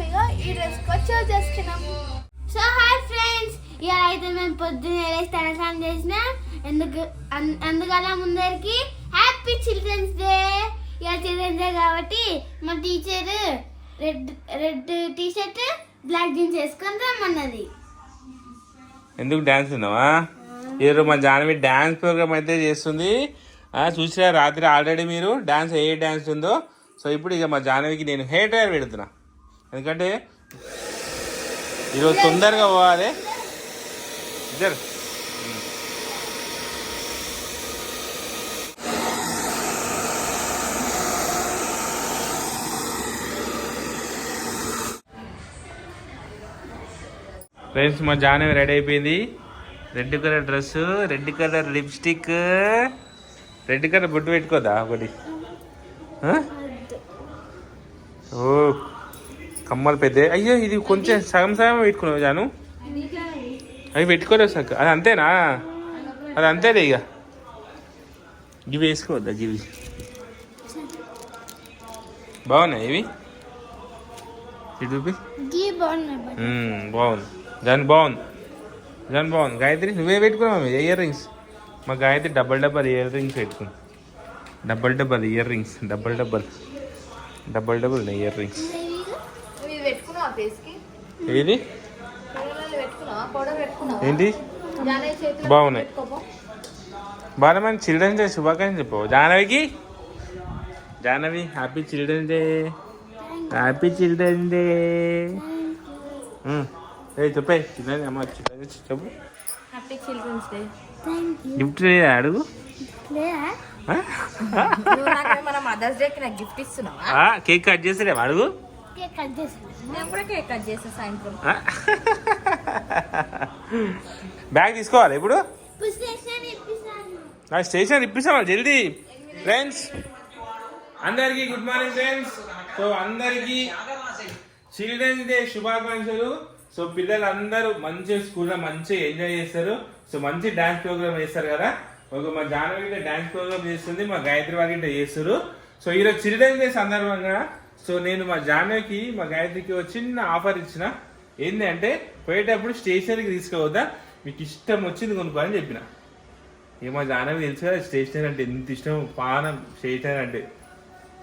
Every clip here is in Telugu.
మేము ఈ డ్రెస్ వచ్చి చేసుకున్నాం సో హాయ్ ఫ్రెండ్స్ ఇవాళ అయితే మేము పొద్దున్నే లేచి తలసనం చేసిన. ఎందుకు అందుకలా ముందరికి హ్యాపీ చిల్డ్రన్స్ డే ఇవాళ చిల్డ్రన్స్ డే కాబట్టి మా teacher red red T shirt black jeans వేసుకొని రమ్మన్నది. ఎందుకు డ్యాన్స్ ఉన్నావా? ఈరోజు మా జానవి డ్యాన్స్ ప్రోగ్రామ్ అయితే చేస్తుంది. ఆ, చూసిరా రాత్రి ఆల్రెడీ మీరు డ్యాన్స్ ఏ డ్యాన్స్ ఉందో. సో ఇప్పుడు ఇక మా జానవికి నేను హెయిర్ డ్రైవర్ పెడుతున్నా. ఎందుకంటే ఈరోజు తొందరగా పోవాలి. ఇద్దరు. ఫ్రెండ్స్ మా జానవి రెడీ అయిపోయింది. Red colour dress red colour lipstick red colour బొట్టు పెట్టుకోదా ఒకటి? ఓ. కమ్మలు పెద్ద. అయ్యో ఇది కొంచెం సగం సగం పెట్టుకున్నావు జాను. అవి పెట్టుకోలేదు సక్క అది అంతేనా? అది అంతేలే ఇక. ఇవి వేసుకోవద్దా ఇవి బాగున్నాయి ఇవి? ఇటు చూపి. గీ బాగున్నాయి మ్మ్, బాగుంది. దాని బాగుంది. దాని బాగుంది. గాయత్రి నువ్వే పెట్టుకున్నావు ఇయర్ రింగ్స్? మా Gayatri double double ear rings పెట్టుకుంది. Double double ear rings. Double double. Double double ear rings ఇవి పెట్టుకున్నావా ఫేస్కి ఏది? ఏంటి బాగున్నాయి. బాగా మంచి చిల్డ్రన్స్ డే శుభాకాంక్షలు చెప్పు. జాహ్నవికి? Jahnavi happy children's day happy children's day ఏ చెప్పే చిల్డ్రన్ అమ్మ చిల్డ్రన్స్ చెప్పు. Happy children's day thank you gift అడుగు. లేదా ఆ? నువ్వు నాకు మన మదర్స్ డే కి నాకు గిఫ్ట్ ఇస్తున్నావా? ఆ, కేక్ కట్ చేసేదేమో అడుగు. నేను కూడా కేక్ కట్ చేస్తా సాయంత్రం? ఆ? బ్యాగ్ తీసుకోవాలి ఇప్పుడు? స్టేషన్ ఇప్పిస్తాను. నా స్టేషన్ ఇప్పిస్తాం జల్దీ. ఫ్రెండ్స్ అందరికీ గుడ్ మార్నింగ్ ఫ్రెండ్స్ సో అందరికీ చిల్డ్రన్స్ డే శుభాకాంక్షలు. సో పిల్లలు అందరూ మంచిగా స్కూల్లో మంచిగా ఎంజాయ్ చేస్తారు. సో మంచి డాన్స్ ప్రోగ్రామ్ చేస్తారు కదా. ఒక మా జానవి డాన్స్ ప్రోగ్రామ్ చేస్తుంది మా గాయత్రి వారి ఇంట చేస్తారు. సో ఈరోజు చిల్డ్రన్స్ డే సందర్భంగా సో నేను మా జానవికి మా గాయత్రికి ఒక చిన్న ఆఫర్ ఇచ్చిన. ఏంటి అంటే పోయేటప్పుడు స్టేషన్కి తీసుకుపోద్దా మీకు ఇష్టం వచ్చింది కొనుక్కో అని చెప్పిన. ఏమో జానవి తెలుసు కదా స్టేషనరీ అంటే ఎంత ఇష్టం? పానం స్టేషనరీ అంటే.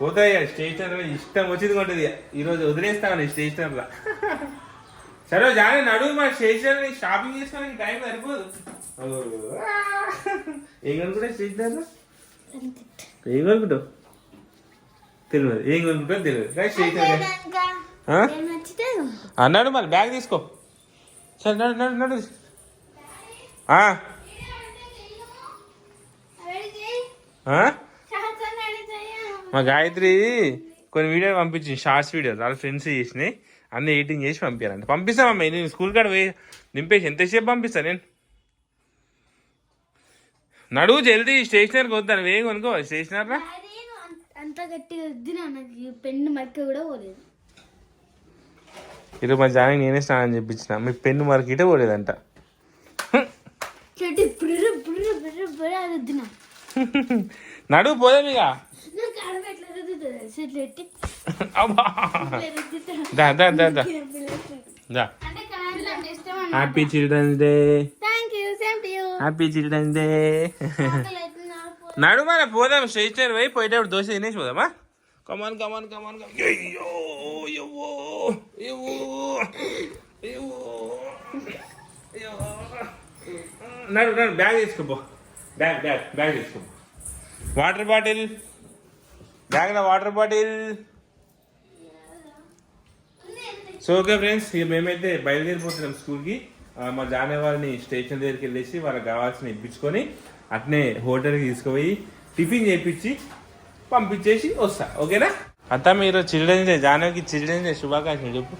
పోతాయి స్టేషనరీ ఇష్టం వచ్చింది కొంటది ఈరోజు వదిలేస్తాను స్టేషనరీలో. సరే జానే నడువు మా స్టేషనరీ షాపింగ్ చేసుకోవడానికి టైం సరిపోదు. ఏం కొనుక్కుంటావు స్టేషనరీలో? ఏం కొనుక్కుంటావు? తెలియదు. ఏం కొనుక్కుంటావు తెలియదు. అన్నాడు మరి బ్యాగ్ తీసుకో. సరే నడు నడు నడు? మా గాయత్రి కొన్ని వీడియోలు పంపించింది షార్ట్స్ వీడియోస్ వాళ్ళ ఫ్రెండ్స్ చేసినాయి. అన్ని ఎడిటింగ్ చేసి పంపించారంట పంపిస్తామమ్మా నేను స్కూల్ కాడ పోయి నింపేసి ఎంతసేపు పంపిస్తా నేను? నడువు జల్దీ స్టేషనరీకి వద్దాను. వేగం కొనుక్కో స్టేషనరీ అంత గట్టిగా వద్దిన నాకు పెన్ను మక్క కూడా పోలేదు. ఈరోజు మా జానికి నేనే స్నానం చేయించిన మీ పెన్ను మరకి ఇటే పోలేదంట. చెట్టు బుర్ర బుర్ర బుర్ర బుర్ర అది వద్దిన నడువు పోదాం ఇక. Happy children's day happy children's day నడు మన పోదాం స్టేషనరీ పోయి పోయేటప్పుడు దోశ తినేసి పోదామా? కమాన్ కమాన్ కమాన్ అయ్యో అయ్యో అయ్యో నడు నడు బ్యాగ్ తీసుకోపో బ్యాగ్ బ్యాగ్ బ్యాగ్ తీసుకో వాటర్ బాటిల్ బ్యాగ్లో water bottle so okay friends ఇక మేమైతే బయలుదేరిపోతున్నాం స్కూల్కి మా జానే వాళ్ళని స్టేషన్ దగ్గరికి వెళ్ళేసి వాళ్ళకి కావాల్సిన ఇప్పించుకొని అట్నే హోటల్కి తీసుకుపోయి టిఫిన్ చేయించి పంపించేసి వస్తా. ఓకేనా? అత్త మీరు చిల్డ్రన్స్ డే జానవికి చిల్డ్రన్స్ డే శుభాకాంక్షలు చెప్పు.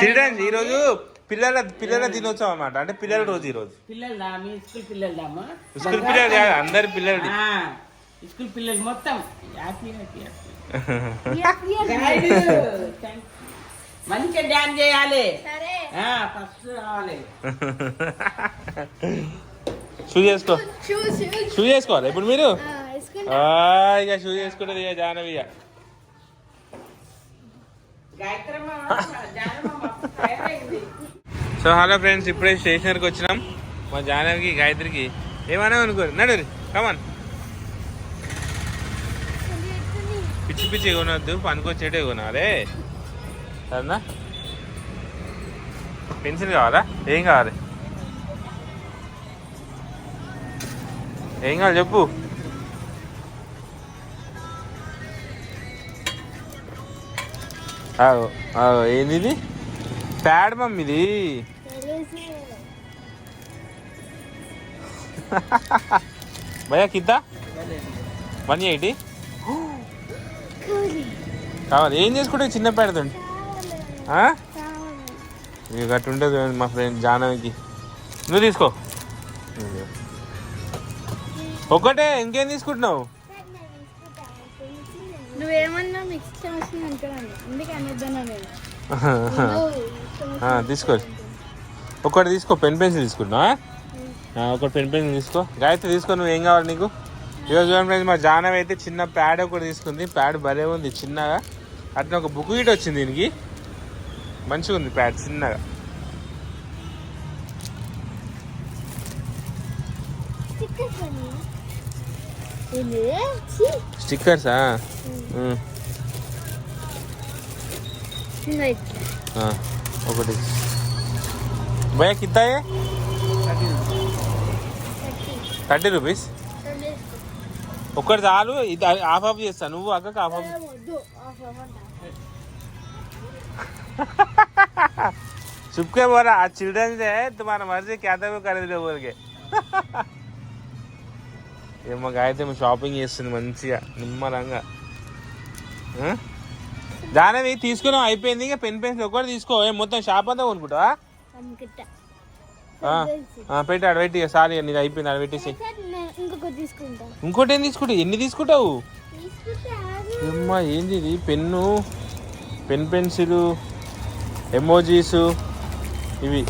చిల్డ్రన్స్ ఈరోజు పిల్లల పిల్లల దినోత్సవం అన్నమాట అంటే పిల్లల రోజు ఈరోజు. స్కూల్ పిల్లలదామా స్కూల్ పిల్లలు కాదు అందరి పిల్లలు ఆ, స్కూల్ పిల్లలు మొత్తం. మంచిగా డ్యాన్స్ చేయాలి. సరే. ఫస్ట్ రావాలి. షూ చేసుకో. షూ చేసుకోవాలి? ఇప్పుడు మీరు? ఇక షూ చేసుకుంటుంది ఇక జానవి ఇక. సో హలో ఫ్రెండ్స్ ఇప్పుడే స్టేషనర్కి వచ్చినాం. మా జానవికి గాయత్రికి. ఏమన్నా అనుకోరు నడు కమాన్ పిచ్చి పిచ్చి కొనవద్దు పనికొచ్చేటే కొనాలి. సరేనా పెన్సిల్ కావాలా? ఏం కావాలి? ఏం కావాలి చెప్పు. ఏంది ఇది ప్యాడ్ మమ్మీది. భయ్యా కిద్దా వన్ ఎయిటీ. కావాలి. ఏం చేసుకుంటే చిన్న ప్యాడ్తోండి ఇక ఉంటుంది మా ఫ్రెండ్ జానవికి నువ్వు తీసుకో. ఒక్కటే ఇంకేం తీసుకుంటున్నావు? తీసుకో. ఒకటి తీసుకో పెన్ పెన్సిల్ తీసుకుంటున్నా ఒకటి పెన్ పెన్సిల్ తీసుకో. గాయత్రి తీసుకో నువ్వు ఏం కావాలి నీకు? ఈరోజు ఫ్రెండ్స్ మా జానవి అయితే చిన్న ప్యాడ్ ఒకటి తీసుకుంది. ప్యాడ్ భలే ఉంది చిన్నగా. అట్లా ఒక బుక్ గిట్ వచ్చింది దీనికి. మంచిగా ఉంది ప్యాడ్ చిన్నగా. స్టిక్కర్సా ఒకటి. భయ కిత్తాయే? Thirty rupees? ఒక్కటి చాలు ఇది హాఫ్ ఆఫ్ చేస్తా. నువ్వు అక్కకి హాఫ్ ఆఫ్ चुपके बोला आज चिल्ड्रन से है तुम्हारा मर्जी क्या था वो कर दो बोल के ఏమో గాయత్రి ఏమో షాపింగ్ చేస్తుంది మంచిగా నిమ్మలంగా ఆ? జానవి తీసుకున్నావు అయిపోయింది ఇక పెన్ పెన్సిల్ ఒకటి తీసుకో ఏం మొత్తం షాప్ అంతా కొనుక్కుంటావా ఆ, ఆ, పెట్టి ఆడ పెట్టి సారీ నీది అయిపోయింది ఆడ పెట్టేసి ఇంకొకటి తీసుకుంటా ఇంకోటి ఏం తీసుకుంటావు ఎన్ని తీసుకుంటావు తీసుకుంటా అమ్మా ఏంది ఇది పెన్ను పెన్ పెన్సిల్ ఎమోజీసు ఇవి.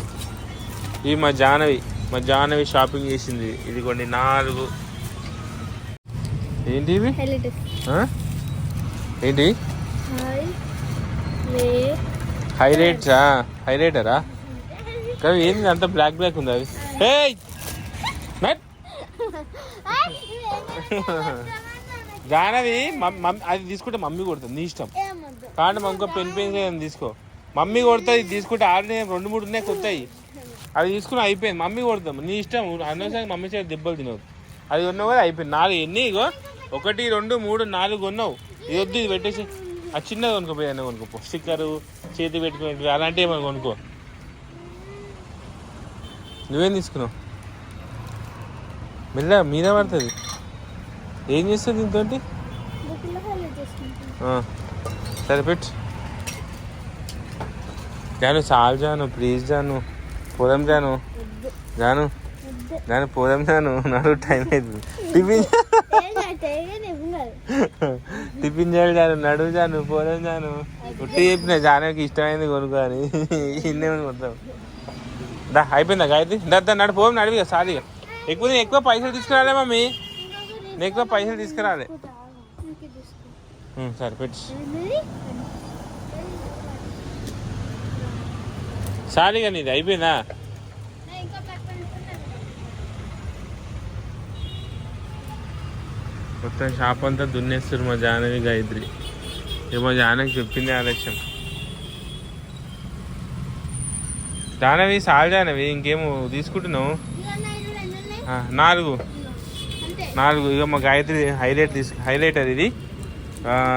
ఇవి మా జానవి మా జానవి షాపింగ్ చేసింది. ఇది కొన్ని నాలుగు. ఏంటి ఇవి? ఏంటి? హైలైట్సా హైలైటరా కానీ ఏంది అంత బ్లాక్ బ్లాక్ ఉంది అవి! జానవి అది తీసుకుంటే మమ్మీ కొడుతుంది నీ ఇష్టం. కాబట్టి మా ఇంకో పెన్ పెన్ తీసుకో. మమ్మీ కొడుతుంది ఇది తీసుకుంటే ఆల్రెడీ రెండు మూడు ఉన్నాయి కొత్తవి అది తీసుకుని అయిపోయింది. మమ్మీ కొడతాం. నీ ఇష్టం. అనవసరంగా మమ్మీ చేతి దెబ్బలు తినవు. అది కొన్నావు కదా అయిపోయింది. నాలుగు ఎన్ని ఇగో? ఒకటి రెండు మూడు నాలుగు కొన్నావు. ఇది వద్దు ఇది పెట్టేసి. ఆ చిన్నది కొనుక్కోపోయి అన్న కొనుక్కోపో. స్టిక్కరు చేతి పెట్టుకునేవి అలాంటివి ఏమైనా కొనుక్కో. నువ్వేం తీసుకున్నావు? మెల్ల మీద పడుతుంది. ఏం చేస్తుంది దీంతో బుక్లో హైలైట్ చేసుకుంటా సరే పెట్టు జాను చాలు జాను ప్లీజ్ జాను. పోదాం జాను. జాను. జాను పోదాం జాను. నాకు టైం అవుతుంది టిఫిన్ టిఫిన్ చేయాలి జాను. నడువు జాను పోదాం జాను. ఉట్టి చెప్పిన జానుకి ఇష్టమైంది కొనుక్కో అని. ఇన్నే మొత్తం. దా అయిపోయిందా గాయత్రి? దా దా, నడు పోదాం నడివి సారీ ఎక్కువ ఎక్కువ పైసలు తీసుకురాలే మమ్మీ. నేను ఎక్కువ పైసలు తీసుకురాలే. సరే పెట్టు. సారీగా నీది అయిపోయిందా? మొత్తం షాప్ అంతా దున్నేస్తారు మా జానవి గాయత్రి. మా జానకి చెప్పింది ఆలస్యం జానవి సాల్ జానవి ఇంకేమో తీసుకుంటున్నావు? నాలుగు. నాలుగు. ఇక మా గాయత్రి హైలైట్ తీసుకు హైలైటర్ ఇది. ఆ,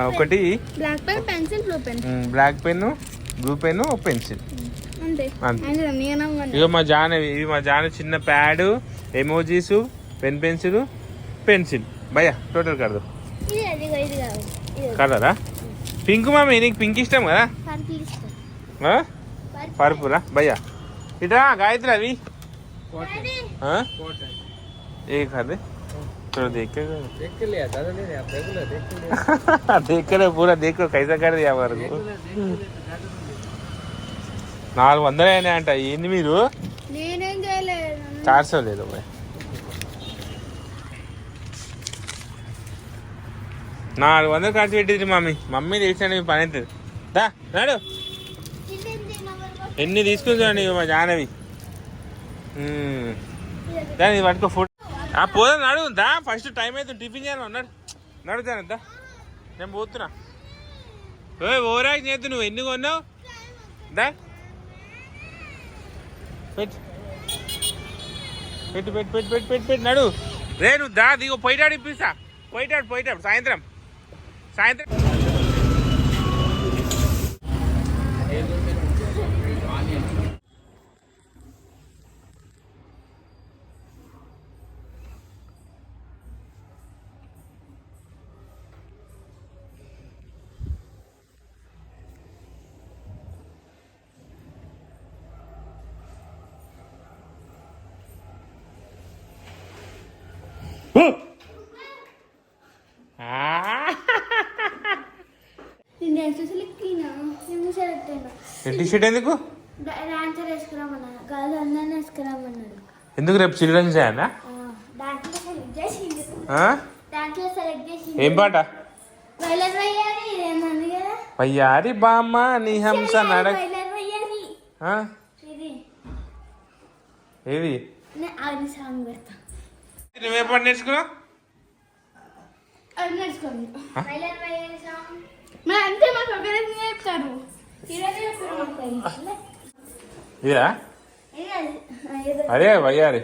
ఒకటి. Black pen pencil blue pen black pen blue pen pencil ఇక మా జానవి ఇవి మా జాన చిన్న pad emojis pen pencil pencil భయ్యా టోటల్ కడదు కాదు కలరా పింక్ మామి నీకు పింక్ ఇష్టం కదా? పర్పుల్ భయ్యా. ఇట్రా గాయత్రి అవి. డాడీ हाँ? एक है दे थोड़ा देख के देख के लिया दादा ने आप रेगुलर देख के लिया देख कर पूरा देखो कैसा कर दिया हमारे को నాలుగు వందలు అయినాయి అంట ఏంది మీరు నేనేం చేయలేదు చార్ సో లేదు బాయ్ నాలుగు వందలు ఖర్చు పెట్టింది మమ్మీ మమ్మీ తెలిసిన మీ పని అవుతుంది దా నాడు ఎన్ని తీసుకుని చూడండి ఇవి మా జానవి మ్మ్. దాన్ని పట్టుకో ఫోటో ఆ పోదాం నడుగుందా దా ఫస్ట్ టైం అయితే టిఫిన్ చేయాలి అన్నాడు. నడుతాను దా. నేను పోతున్నా. ఓరాయి ఓరాకి చేద్దు నువ్వు ఎన్ని కొన్నావు? దా. పెట్టు. పెట్టు పెట్టు పెట్టు పెట్టు పెట్టు పెట్టు నడు. రే నువ్వు దా దిగో పోయిటాడు ఇప్పిస్తా. పోయిటాడు పోయిటాడు సాయంత్రం. సాయంత్రం నేను సెలెక్ట్ అయినా నేను సెలెక్ట్ అయినా టీ షర్ట్ ఎందుకు డాన్సర్ వేసుకురామన్నాడు గర్ల్స్ అందరిని వేసుకురామన్నాడు ఎందుకు రేపు చిల్డ్రన్స్ డే అన్నా ఆ, దాంట్లో సెలెక్ట్ చేసిండు. ఆ? దాంట్లో సెలెక్ట్ చేసిండు. ఏం పాట? వయ్యారి వయ్యారి బామ్మ నీ హంస నడ వైలర్ వయ్యారి. ఆ? ఇది. ఏది? సాంగ్ పెడతా. నువ్వే పాట నేర్చుకున్నావు? ఆ? వైలర్